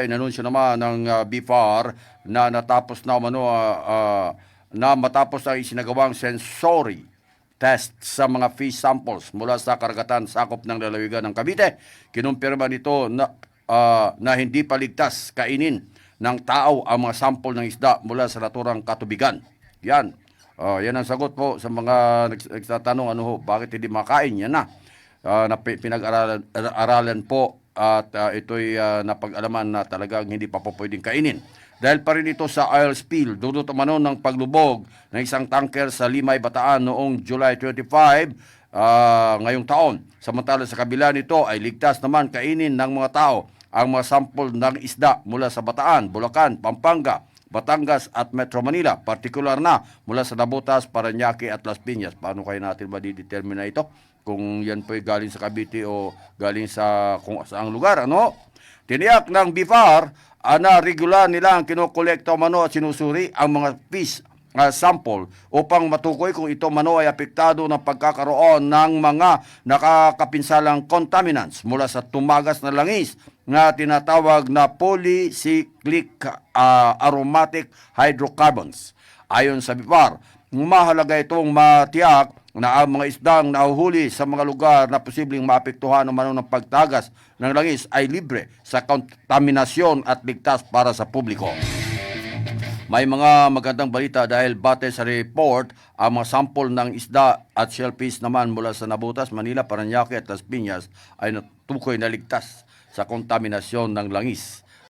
Inanunsyo naman ng uh, BFAR na natapos na umano ah, ah, na matapos ang isinagawang sensory test sa mga fish samples mula sa karagatan sakop ng lalawigan ng Cavite. Kinumpirma nito na, ah, na hindi paligtas kainin ng tao ang mga sample ng isda mula sa naturang katubigan. Yan. Ah, yan ang sagot po sa mga nagtatanong ano ho, bakit hindi makain? Yan na. Ah, na pi- pinag-aralan aralan po at ah, ito'y ah, napag-alaman na talagang hindi pa po pwedeng kainin. Dahil pa rin ito sa oil spill, dudot umano ng paglubog ng isang tanker sa Limay, Bataan noong July 25 ah, ngayong taon. Samantala sa kabila nito ay ligtas naman kainin ng mga tao ang mga sample ng isda mula sa Bataan, Bulacan, Pampanga, Batangas at Metro Manila, partikular na mula sa Nabutas, Paranaque at Las Piñas. Paano kaya natin madidetermine na ito? Kung yan po'y galing sa Cavite o galing sa kung saang lugar, ano? Tiniyak ng BIFAR ah, na regular nilang kinokolekta mano at sinusuri ang mga fish ah, sample upang matukoy kung ito mano ay apektado ng pagkakaroon ng mga nakakapinsalang contaminants mula sa tumagas na langis na tinatawag na polycyclic ah, aromatic hydrocarbons. Ayon sa BIFAR, mahalaga itong matiyak na ang mga isdang nahuhuli sa mga lugar na posibleng maapektuhan ng manong ng pagtagas ng langis ay libre sa kontaminasyon at ligtas para sa publiko. May mga magandang balita dahil bate sa report, ang mga sample ng isda at shellfish naman mula sa Nabutas, Manila, Paranaque at Las Piñas ay natukoy na ligtas sa kontaminasyon ng langis.